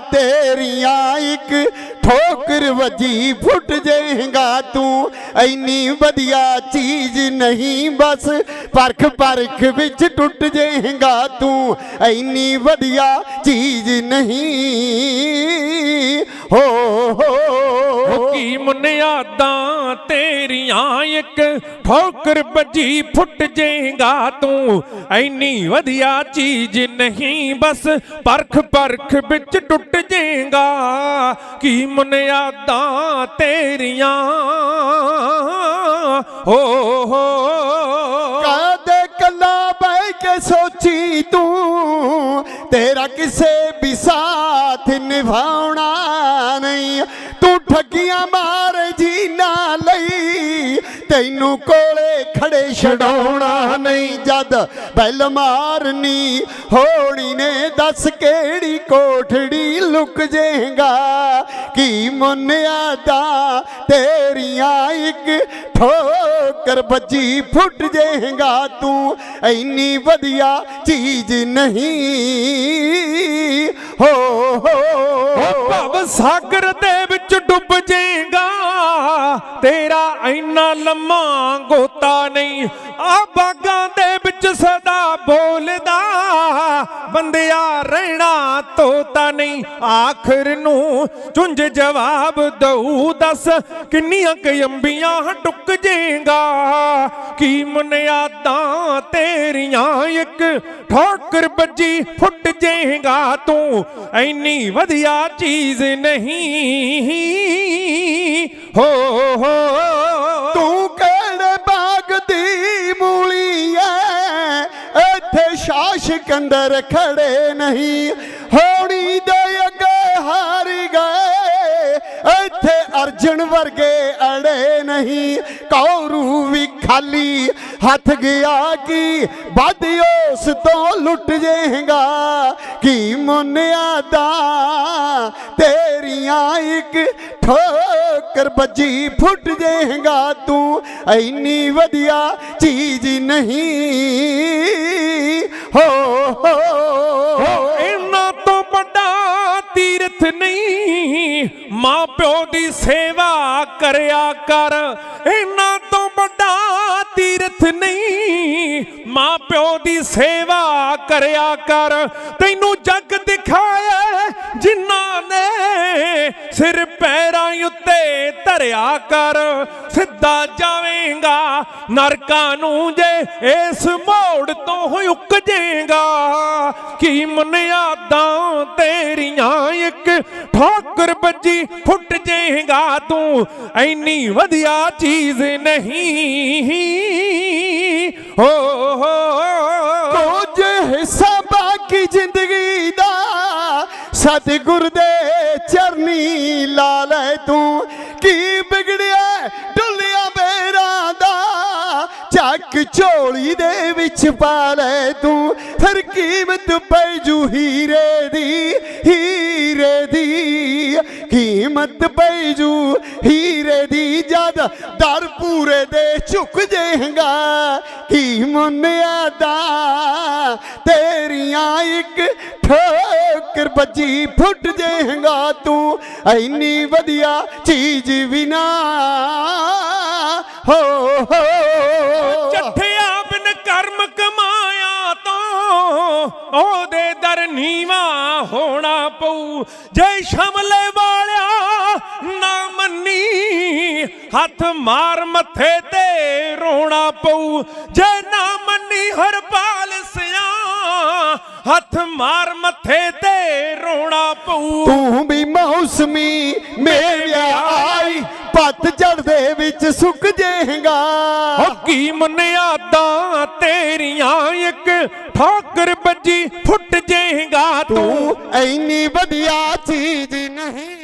ਤੇਰੀਆਂ ਇੱਕ ਠੋਕਰ ਵਜੀ, ਫੁੱਟ ਜਾਏਗਾ ਤੂੰ। ਐਨੀ ਵਧੀਆ ਚੀਜ਼ ਨਹੀਂ ਬਸ, ਪਰਖ ਪਰਖ ਵਿੱਚ ਟੁੱਟ ਜਾਏਗਾ ਤੂੰ। ਐਨੀ ਵਧੀਆ ਚੀਜ਼ ਨਹੀਂ। ਹੋ ਹੋ ਕੀ ਮੁਨਿਆਦਾਂ ਤੇਰੀਆਂ ਇੱਕ, ਠੋਕਰ ਵੱਜੀ ਫੁੱਟ ਜੇਗਾ ਤੂੰ। ਐਨੀ ਵਧੀਆ ਚੀਜ਼ ਨਹੀਂ ਬਸ, ਪਰਖ ਪਰਖ ਵਿੱਚ ਟੁੱਟ ਜੇਗਾ। ਕੀ ਮੁਨਿਆਦਾਂ ਤੇਰੀਆਂ? ਹੋ ਹੋ। ਕਾਦੇ ਕੱਲਾ ਬਹਿ ਕੇ ਸੋਚੀ ਤੂੰ? ਤੇਰਾ ਕਿਸੇ ਵੀ ਸਾਥ ਨਿਭਾਉਣਾ ਨਹੀਂ। ਠੱਗੀਆਂ ਮਾਰ ਜੀ ਨਾ ਲਈ। ਤੈਨੂੰ ਕੋਲੇ ਖੜੇ ਛਡਾਉਣਾ ਨਹੀਂ ਜਦ ਬੈਲ ਮਾਰਨੀ। ਹੋਣੀ ਨੇ ਦੱਸ ਕਿਹੜੀ ਕੋਠੜੀ ਲੁਕ ਜੇਗਾ। ਕੀ ਮੁੰਨਿਆ ਦਾ ਤੇਰੀਆਂ ਇੱਕ ਠੋਕਰ ਵੱਜੀ ਫੁੱਟ ਜਾਏਗਾ ਤੂੰ। ਐਨੀ ਵਧੀਆ ਚੀਜ਼ ਨਹੀਂ। ਹੋ ਹੋ ਭਵ ਸਾਗਰ ਦੇ ਵਿੱਚ ਡੁੱਬ ਜਾਏਗਾ ਤੇਰਾ ਇੰਨਾ ਲੰਮਾ ਗੋਤਾ ਨਹੀਂ। ਆ ਬਾਗਾਂ ਦੇ ਵਿੱਚ ਸਦਾ ਬੋਲਦਾ। ਬੰਦਿਆ ਰਹਿਣਾ ਤੋਤਾ ਨਹੀਂ। ਆਖਰ ਨੂੰ ਚੁੰਝ ਜਵਾਬ ਦਊ ਦੱਸ, ਕਿੰਨੀਆਂ ਕੁ ਟੁੱਕ ਜਾਏਗਾ ਕੀ ਮੁਨਿਆਦਾਂ ਤੇਰੀਆਂ ਇੱਕ ਠੋਕਰ ਵੱਜੀ ਫੁੱਟ ਜੇਗਾ ਤੂੰ। ਐਨੀ ਵਧੀਆ ਚੀਜ਼ ਨਹੀਂ। ਹੋ ਹੋ ਸਿਕੰਦਰ ਖੜੇ ਨਹੀਂ, ਹੋਣੀ ਦੇ ਅੱਗੇ ਹਾਰ ਗਏ। ਇੱਥੇ ਅਰਜਨ ਵਰਗੇ ਅੜੇ ਨਹੀਂ, ਕੌਰੂ ਵੀ ਖਾਲੀ ਹੱਥ ਗਿਆ ਕੀ? ਵੱਧ ਉਸ ਤੋਂ ਲੁੱਟ ਜਾਏਗਾ ਕੀ ਮੁੰਨਿਆ ਦਾ? ਤੇਰੀਆਂ ਇੱਕ ਠੋਕਰ ਬੱਜੀ ਫੁੱਟ ਜਾਏਗਾ ਤੂੰ। ਐਨੀ ਵਧੀਆ ਚੀਜ਼ ਨਹੀਂ। ਹੋ ਇਹਨਾਂ ਤੋਂ ਵੱਡਾ ਤੀਰਥ ਨਹੀਂ, ਮਾਂ ਪਿਓ ਦੀ ਸੇਵਾ ਕਰਿਆ ਕਰ। ਇਹਨਾਂ ਤੋਂ ਵੱਡਾ ਤੀਰਥ ਨਹੀਂ, ਮਾਂ ਪਿਓ ਦੀ ਸੇਵਾ ਕਰਿਆ ਕਰ। ਤੈਨੂੰ ਜੱਗ ਦਿਖਾਇਆ ਜਿਨ੍ਹਾਂ ਨੇ ਸਿਰ ਪੈਰਾਂ ਉੱਤੇ ਧਰਿਆ ਕਰ, ਸਿੱਧਾ ਜਾਵੇਂਗਾ, ਨਰਕਾਂ ਨੂੰ ਜੇ ਇਸ ਮੋੜ ਤੋਂ ਉੱਕ ਜੇਗਾ ਕੀ ਮੁਨਿਆਦਾਂ ਤੇਰੀਆਂ ਇੱਕ ਠੋਕਰ ਵੱਜੀ ਫੁੱਟ ਜਾਏਗਾ ਤੂੰ, ਐਨੀ ਵਧੀਆ ਚੀਜ਼ ਨਹੀਂ। ਹੋ ਹੋ। ਸਤਿਗੁਰ ਦੇ ਚਰਨੀ ਲਾ ਲੈ ਤੂੰ। ਕੀ ਵਿਗੜਿਆ ਡੁੱਲਿਆ ਬੇਰਾਂ ਦਾ? ਚੱਕ ਝੋਲੀ ਦੇ ਵਿੱਚ ਪਾ ਲੈ ਤੂੰ। ਫਿਰ ਕੀਮਤ ਪੈ ਜੂ ਹੀਰੇ ਦੀ ਹੀਰੇ ਦੀ। ਕੀਮਤ ਪੈ ਜੂ ਹੀਰੇ ਦਰ ਪੂਰੇ ਦੇ ਝੁਕ ਜਾਏਗਾ ਕੀ ਮੁੰਨਿਆ ਦਾ ਤੇਰੀਆਂ ਇੱਕ ਠੋਕਰ ਵੱਜੀ ਫੁੱਟ ਜਾਏਗਾ ਤੂੰ। ਐਨੀ ਵਧੀਆ ਚੀਜ਼ ਵੀ ਨਾ ਹੋ ਹੋ। ਚੱਠਿਆ ਬਿਨ ਕਰਮ ਕਮਾਇਆ ਤਾਂ ਉਹਦੇ ਦਰ ਨੀਵਾ ਹੋਣਾ ਪਊ। ਜੇ ਸ਼ਮਲੇ ਹੱਥ ਮਾਰ ਮੱਥੇ ਤੇ ਰੋਣਾ ਪਊ। ਜੇ ਨਾ ਮੰਨੀ ਹਰਪਾਲ ਸਿਆ ਹੱਥ ਮਾਰ ਮੱਥੇ ਤੇ ਰੋਣਾ ਪਊ। ਤੂੰ ਵੀ ਮੌਸਮੀ ਮੇਰਿਆ ਆਈ ਪੱਤਝੜ ਦੇ ਵਿੱਚ ਸੁੱਕ ਜਾਏਗਾ। ਕੀ ਮੁਨਿਆਦਾਂ ਤੇਰੀਆਂ ਇੱਕ ਠੋਕਰ ਵੱਜੀ ਫੁੱਟ ਜਾਏਗਾ। ਤੂੰ ਤੂੰ ਐਨੀ ਵਧੀਆ ਚੀਜ਼ ਨਹੀਂ